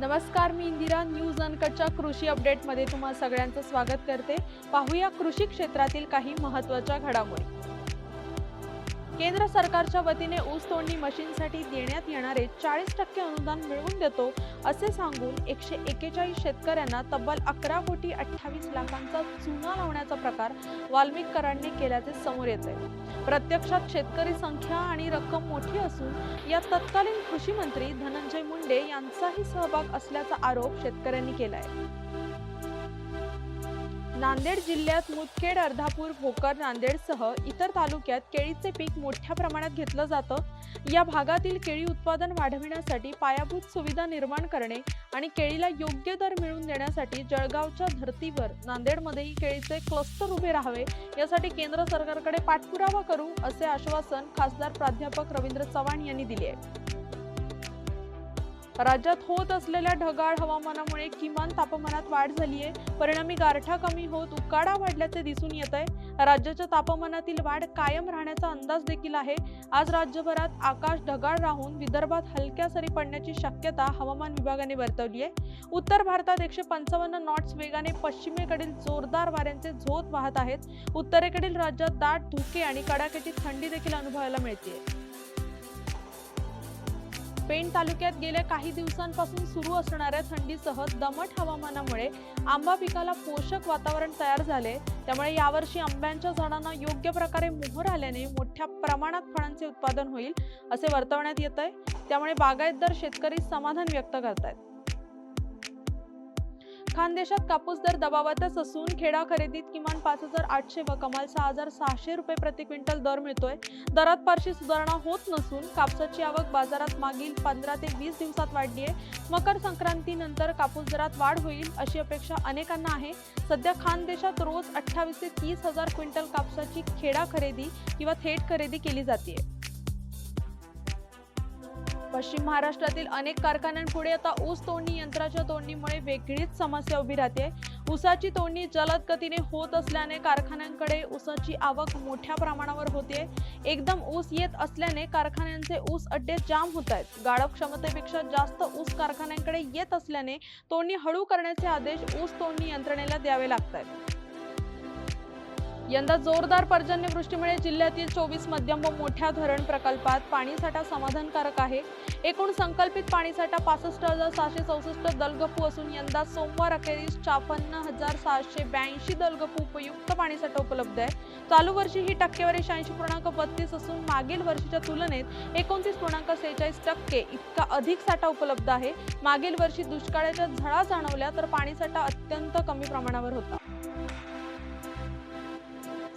नमस्कार मी इंदिरा न्यूज अनकटच्या कृषी अपडेटमध्ये तुम्हा सगळ्यांचं स्वागत करते. पाहूया कृषी क्षेत्रातील काही महत्त्वाच्या घडामोडी. केंद्र सरकारच्या वतीने ऊस तोडणी मशीनसाठी देण्यात येणारे चाळीस टक्के अनुदान मिळवून देतो असे सांगून एकशे एकेचाळीस शेतकऱ्यांना तब्बल अकरा कोटी अठ्ठावीस लाखांचा चुना लावण्याचा प्रकार वाल्मिककरांनी केल्याचे समोर येत आहे. प्रत्यक्षात शेतकरी संख्या आणि रक्कम मोठी असून यात तत्कालीन कृषी मंत्री धनंजय मुंडे यांचाही सहभाग असल्याचा आरोप शेतकऱ्यांनी केला आहे नांदेड जिल्ह्यात मुदखेड अर्धापूर भोकर नांदेडसह इतर तालुक्यात केळीचे पीक मोठ्या प्रमाणात घेतलं जातं. या भागातील केळी उत्पादन वाढविण्यासाठी पायाभूत सुविधा निर्माण करणे आणि केळीला योग्य दर मिळवून देण्यासाठी जळगावच्या धर्तीवर नांदेडमध्येही केळीचे क्लस्टर उभे राहावे यासाठी केंद्र सरकारकडे पाठपुरावा करू असे आश्वासन खासदार प्राध्यापक रवींद्र चव्हाण यांनी दिले आहे. राज्यात होत असलेल्या ढगाळ हवामानामुळे किमान तापमानात वाढ झाली आहे परिणामी गारठा कमी होत उकाडा वाढल्याचे दिसून येत आहे राज्याच्या तापमानातील वाढ कायम राहण्याचा अंदाज देखील आहे. आज राज्यभरात आकाश ढगाळ राहून विदर्भात हलक्या सरी पडण्याची शक्यता हवामान विभागाने वर्तवली आहे उत्तर भारतात एकशे पंचावन्न नॉट्स वेगाने पश्चिमेकडील जोरदार वाऱ्यांचे झोत वाहत आहेत. उत्तरेकडील राज्यात दाट धुके आणि कडाक्याची थंडी देखील अनुभवायला मिळते पेण तालुक्यात गेल्या काही दिवसांपासून सुरू असणाऱ्या थंडीसह दमट हवामानामुळे आंबा पिकाला पोषक वातावरण तयार झाले. त्यामुळे यावर्षी आंब्यांच्या झाडांना योग्य प्रकारे मोहर आल्याने मोठ्या प्रमाणात फळांचे उत्पादन होईल असे वर्तवण्यात येत आहे त्यामुळे बागायतदार शेतकरी समाधान व्यक्त करतायत. खानदेशात कापूस दर दबावातच असून खेडा खरेदीत किमान पाच हजार आठशे व कमाल सहा हजार सहाशे रुपये प्रति क्विंटल दर मिळतोय. दरात फारशी सुधारणा होत नसून कापसाची आवक बाजारात मागील पंधरा ते वीस दिवसात वाढली आहे. मकर संक्रांतीनंतर कापूस दरात वाढ होईल अशी अपेक्षा अनेकांना आहे. सध्या खानदेशात रोज अठ्ठावीस ते तीस हजार क्विंटल कापसाची खेडा खरेदी किंवा थेट खरेदी केली जाते पश्चिम महाराष्ट्रातील अनेक कारखान्यांपुढे आता ऊस तोडणी यंत्राच्या तोडणीमुळे वेगळीच समस्या उभी राहते. ऊसाची तोडणी जलद गतीने होत असल्याने कारखान्यांकडे ऊसाची आवक मोठ्या प्रमाणावर होते. एकदम ऊस येत असल्याने कारखान्यांचे ऊस अड्डे जाम होत आहेत. गाळप क्षमतेपेक्षा जास्त ऊस कारखान्यांकडे येत असल्याने तोडणी हळू करण्याचे आदेश ऊस तोडणी यंत्रणेला द्यावे लागत आहेत. यंदा जोरदार पर्जन्यवृष्टीमुळे जिल्ह्यातील चोवीस मध्यम व मोठ्या धरण प्रकल्पात पाणीसाठा समाधानकारक आहे. एकूण संकल्पित पाणीसाठा पासष्ट हजार सहाशे चौसष्ट दलगफू असून यंदा सोमवार अखेरीस छापन्न हजार सहाशे ब्याऐंशी दलगफू उपयुक्त पाणीसाठा उपलब्ध आहे. चालू वर्षी ही टक्केवारी शहाऐंशी पूर्णांक बत्तीस असून मागील वर्षीच्या तुलनेत एकोणतीस पूर्णांक सेहेचाळीस टक्के इतका अधिक साठा उपलब्ध आहे. मागील वर्षी दुष्काळाच्या झळा जाणवल्या तर पाणीसाठा अत्यंत कमी प्रमाणावर होता.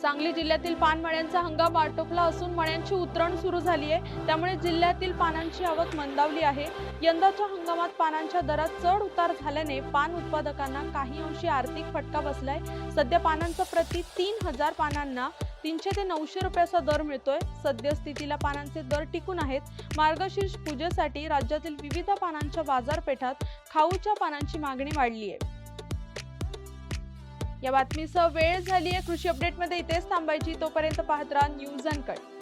सांगली जिल्ह्यातील पानमळ्यांचा हंगाम आटोपला असून मळ्यांची उतरण सुरू झाली आहे त्यामुळे जिल्ह्यातील पानांची आवक मंदावली आहे. यंदाच्या हंगामात पानांच्या दरात चढ उतार झाल्याने पान उत्पादकांना काही अंशी आर्थिक फटका बसलाय. सध्या पानांचा प्रति तीन हजार पानांना तीनशे ते नऊशे रुपयाचा दर मिळतोय. सद्यस्थितीला पानांचे दर टिकून आहेत. मार्गशीर्ष पूजेसाठी राज्यातील विविध पानांच्या बाजारपेठात खाऊच्या पानांची मागणी वाढली आहे या बातमीसह वेळ झाली आहे कृषी अपडेटमध्ये इथेच थांबायची. तोपर्यंत पाहत राहा न्यूज अँड कट